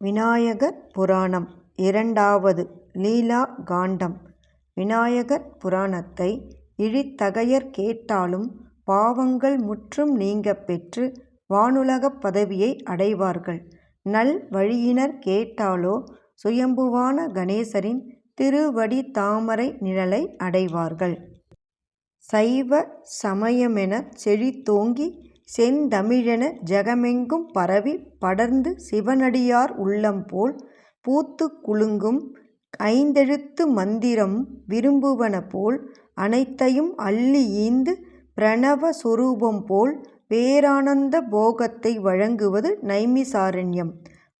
விநாயகர் புராணம் இரண்டாவது லீலா காண்டம் விநாயகர் புராணத்தை இழித்தகையர் கேட்டாலும் பாவங்கள் முற்றும் நீங்க பெற்று வானுலகப் பதவியை அடைவார்கள். நல் வழியினர் கேட்டாலோ சுயம்புவான கணேசரின் திருவடி தாமரை நிழலை அடைவார்கள். சைவ சமயமெனச் செழித்தோங்கி செந்தமிழென ஜகமெங்கும் பரவி படர்ந்து சிவனடியார் உள்ளம் போல் பூத்து குலுங்கும் ஐந்தெழுத்து மந்திரம் விரும்புவன போல் அனைத்தையும் அள்ளி ஈந்து பிரணவ சொரூபம் போல் பேரானந்த போகத்தை வழங்குவது நைமிசாரண்யம்.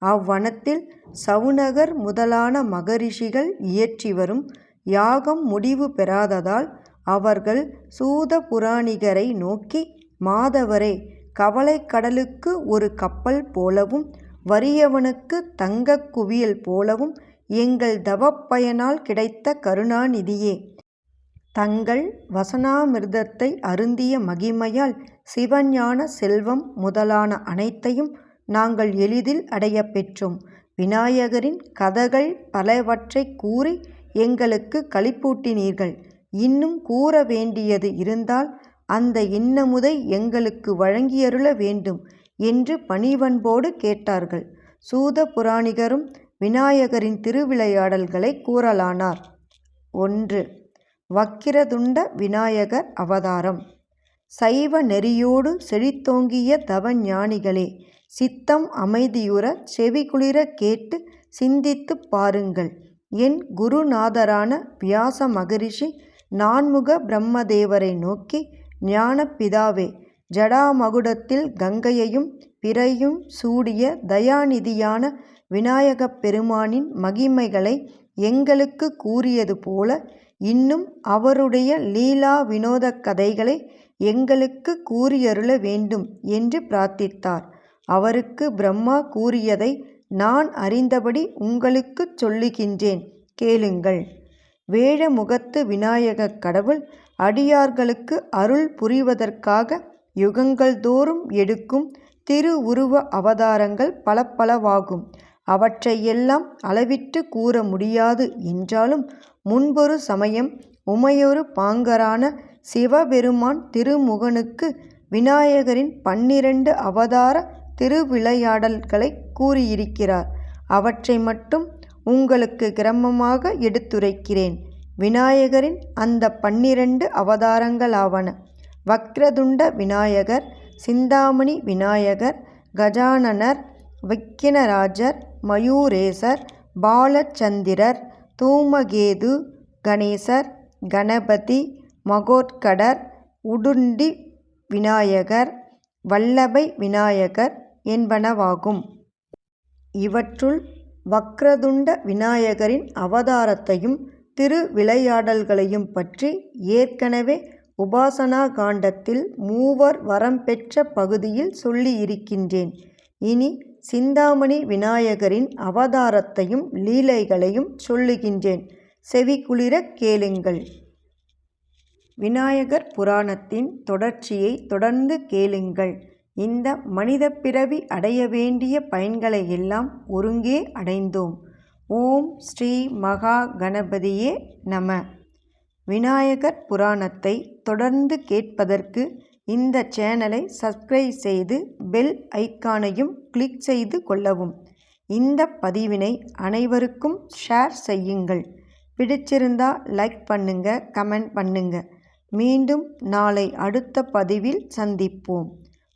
அவ்வனத்தில் சவுனகர் முதலான மகரிஷிகள் இயற்றி வரும் யாகம் முடிவு பெறாததால் அவர்கள் சூத புராணிகரை நோக்கி மாதவரே கவலை கடலுக்கு ஒரு கப்பல் போலவும் வறியவனுக்கு தங்க குவியல் போலவும் எங்கள் தவப்பயனால் கிடைத்த கருணாநிதியே! தங்கள் வசனாமிர்தத்தை அருந்திய மகிமையால் சிவஞான செல்வம் முதலான அனைத்தையும் நாங்கள் எளிதில் அடைய பெற்றோம். விநாயகரின் கதைகள் பலவற்றைக் கூறி எங்களுக்கு களிப்பூட்டினீர்கள். இன்னும் கூற வேண்டியது இருந்தால் அந்த இன்னமுதை எங்களுக்கு வழங்கியருள வேண்டும் என்று பணிவன்போடு கேட்டார்கள். சூத புராணிகரும் விநாயகரின் திருவிளையாடல்களை கூறலானார். ஒன்று. வக்கிரதுண்ட விநாயகர் அவதாரம். சைவ நெறியோடு செழித்தோங்கிய தவஞானிகளே சித்தம் அமைதியுற செவிகுளிர கேட்டு சிந்தித்துப் பாருங்கள். என் குருநாதரான வியாச மகரிஷி நான்முக பிரம்மதேவரை நோக்கி ஞானப்பிதாவே ஜடாமகுடத்தில் கங்கையையும் பிறையும் சூடிய தயாநிதியான விநாயகப் பெருமானின் மகிமைகளை எங்களுக்குக் கூறியது போல இன்னும் அவருடைய லீலா வினோதக் கதைகளை எங்களுக்கு கூறியருள வேண்டும் என்று பிரார்த்தித்தார். அவருக்கு பிரம்மா கூறியதை நான் அறிந்தபடி உங்களுக்குச் சொல்லுகின்றேன் கேளுங்கள். வேழமுகத்து விநாயகக் கடவுள் அடியார்களுக்கு அருள் புரிவதற்காக யுகங்கள் தோறும் எடுக்கும் திருவுருவ அவதாரங்கள் பலப்பலவாகும். அவற்றையெல்லாம் அளவிட்டுக் கூற முடியாது என்றாலும் முன்பொரு சமயம் உமையொரு பாங்கரான சிவபெருமான் திருமுகனுக்கு விநாயகரின் பன்னிரண்டு அவதார திருவிளையாடல்களை கூறியிருக்கிறார். அவற்றை மட்டும் உங்களுக்கு கிரமமாக எடுத்துரைக்கிறேன். விநாயகரின் அந்த பன்னிரண்டு அவதாரங்களாவன. வக்ரதுண்ட விநாயகர் சிந்தாமணி விநாயகர் கஜானனர் விக்கினராஜர் மயூரேசர் பாலச்சந்திரர் தூமகேது கணேசர் கணபதி மகோத்கடர் உடுண்டி விநாயகர் வல்லபை விநாயகர் என்பனவாகும். இவற்றுள் வக்ரதுண்ட விநாயகரின் அவதாரத்தையும் திருவிளையாடல்களையும் பற்றி ஏற்கனவே உபாசனா காண்டத்தில் மூவர் வரம் பெற்ற பகுதியில் சொல்லியிருக்கின்றேன். இனி சிந்தாமணி விநாயகரின் அவதாரத்தையும் லீலைகளையும் சொல்லுகின்றேன் செவிகுளிரக் கேளுங்கள். விநாயகர் புராணத்தின் தொடர்ச்சியைத் தொடர்ந்து கேளுங்கள். இந்த மனிதப் பிறவி அடைய வேண்டிய பயன்களையெல்லாம் ஒருங்கே அடைந்தோம். ஓம் ஸ்ரீ மகா கணபதியே நம. விநாயகர் புராணத்தை தொடர்ந்து கேட்பதற்கு இந்த சேனலை சப்ஸ்கிரைப் செய்து பெல் ஐக்கானையும் கிளிக் செய்து கொள்ளவும். இந்த பதிவினை அனைவருக்கும் ஷேர் செய்யுங்கள். பிடிச்சிருந்தா லைக் பண்ணுங்க கமெண்ட் பண்ணுங்க. மீண்டும் நாளை அடுத்த பதிவில் சந்திப்போம்.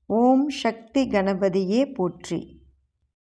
ஓம் சக்தி கணபதியே போற்றி.